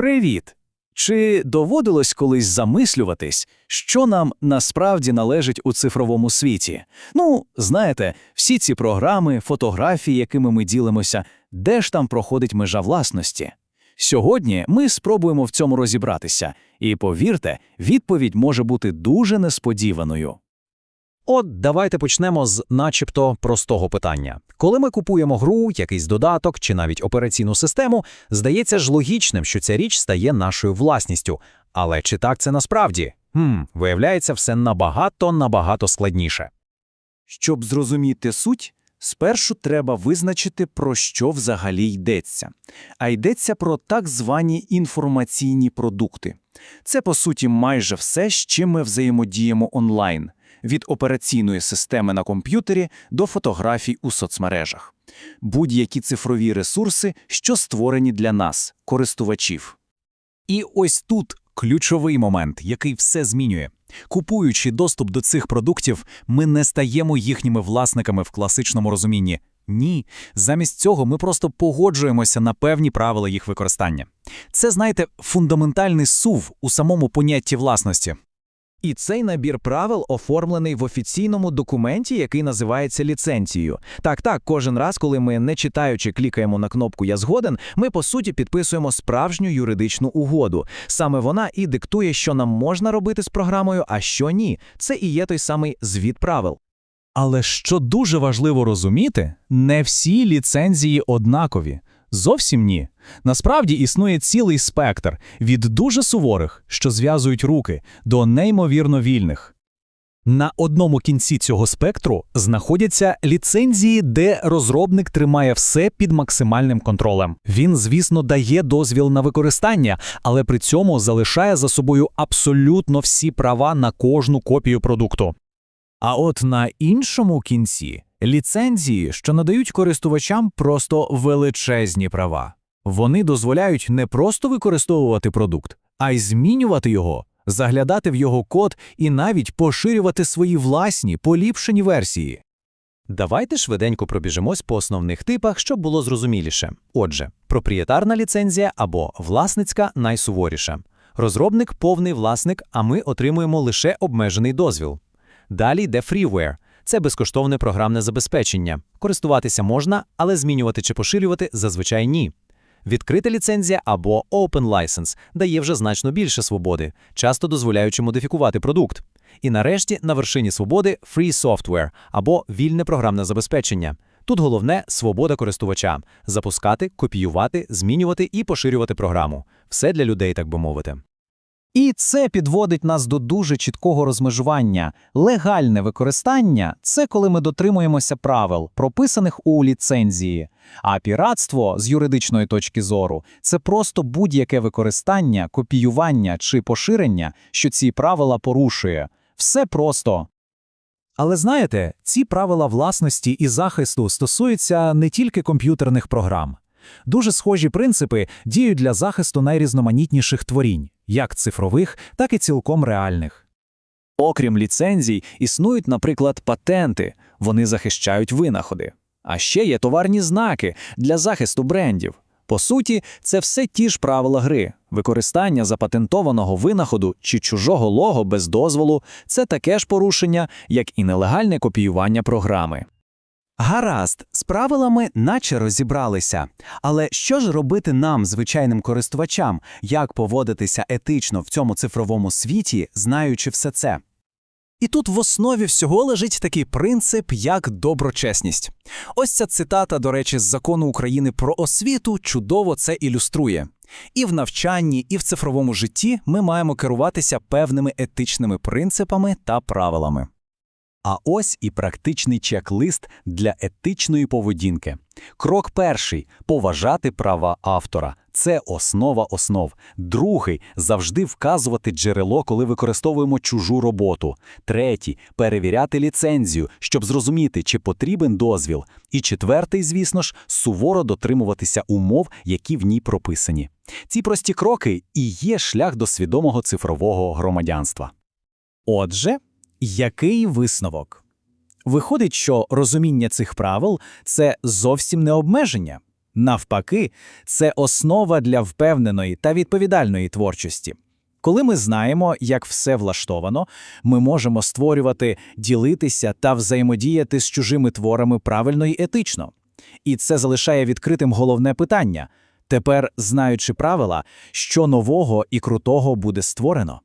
Привіт! Чи доводилось колись замислюватись, що нам насправді належить у цифровому світі? Ну, знаєте, всі ці програми, фотографії, якими ми ділимося, де ж там проходить межа власності? Сьогодні ми спробуємо в цьому розібратися, і повірте, відповідь може бути дуже несподіваною. От давайте почнемо з начебто простого питання. Коли ми купуємо гру, якийсь додаток чи навіть операційну систему, здається ж логічним, що ця річ стає нашою власністю. Але чи так це насправді? Хм, виявляється, все набагато набагато складніше. Щоб зрозуміти суть, спершу треба визначити, про що взагалі йдеться. А йдеться про так звані інформаційні продукти. Це, по суті, майже все, з чим ми взаємодіємо онлайн – від операційної системи на комп'ютері до фотографій у соцмережах. Будь-які цифрові ресурси, що створені для нас, користувачів. І ось тут ключовий момент, який все змінює. Купуючи доступ до цих продуктів, ми не стаємо їхніми власниками в класичному розумінні. Ні, замість цього ми просто погоджуємося на певні правила їх використання. Це, знаєте, фундаментальний сув у самому понятті власності. І цей набір правил оформлений в офіційному документі, який називається ліцензією. Так, так, кожен раз, коли ми, не читаючи, клікаємо на кнопку Я згоден, ми по суті підписуємо справжню юридичну угоду. Саме вона і диктує, що нам можна робити з програмою, а що ні. Це і є той самий звіт правил. Але що дуже важливо розуміти, не всі ліцензії однакові. Зовсім ні. Насправді існує цілий спектр від дуже суворих, що зв'язують руки, до неймовірно вільних. На одному кінці цього спектру знаходяться ліцензії, де розробник тримає все під максимальним контролем. Він, звісно, дає дозвіл на використання, але при цьому залишає за собою абсолютно всі права на кожну копію продукту. А от на іншому кінці ліцензії, що надають користувачам просто величезні права. Вони дозволяють не просто використовувати продукт, а й змінювати його, заглядати в його код і навіть поширювати свої власні поліпшені версії. Давайте швиденько пробіжимось по основних типах, щоб було зрозуміліше. Отже, проприєтарна ліцензія або власницька найсуворіша. Розробник повний власник, а ми отримуємо лише обмежений дозвіл. Далі йде freeware – це безкоштовне програмне забезпечення. Користуватися можна, але змінювати чи поширювати зазвичай ні. Відкрита ліцензія або Open License дає вже значно більше свободи, часто дозволяючи модифікувати продукт. І нарешті на вершині свободи Free Software або вільне програмне забезпечення. Тут головне свобода користувача запускати, копіювати, змінювати і поширювати програму. Все для людей, так би мовити. І це підводить нас до дуже чіткого розмежування. Легальне використання це коли ми дотримуємося правил, прописаних у ліцензії. А піратство з юридичної точки зору це просто будь-яке використання, копіювання чи поширення, що ці правила порушує. Все просто. Але знаєте, ці правила власності і захисту стосуються не тільки комп'ютерних програм. Дуже схожі принципи діють для захисту найрізноманітніших творінь, як цифрових, так і цілком реальних. Окрім ліцензій, існують, наприклад, патенти, вони захищають винаходи. А ще є товарні знаки для захисту брендів. По суті, це все ті ж правила гри. Використання запатентованого винаходу чи чужого лого без дозволу це таке ж порушення, як і нелегальне копіювання програми. Гаразд, з правилами наче розібралися. Але що ж робити нам, звичайним користувачам, як поводитися етично в цьому цифровому світі, знаючи все це? І тут в основі всього лежить такий принцип, як доброчесність. Ось ця цитата, до речі, з закону України про освіту чудово це ілюструє. І в навчанні, і в цифровому житті ми маємо керуватися певними етичними принципами та правилами. А ось і практичний чек-лист для етичної поведінки. Крок перший поважати права автора. Це основа основ. Другий завжди вказувати джерело, коли використовуємо чужу роботу. Третій перевіряти ліцензію, щоб зрозуміти, чи потрібен дозвіл. І четвертий, звісно ж, суворо дотримуватися умов, які в ній прописані. Ці прості кроки і є шлях до свідомого цифрового громадянства. Отже, який висновок? Виходить, що розуміння цих правил це зовсім не обмеження. Навпаки, це основа для впевненої та відповідальної творчості. Коли ми знаємо, як все влаштовано, ми можемо створювати, ділитися та взаємодіяти з чужими творами правильно і етично. І це залишає відкритим головне питання – тепер, знаючи правила, що нового і крутого буде створено.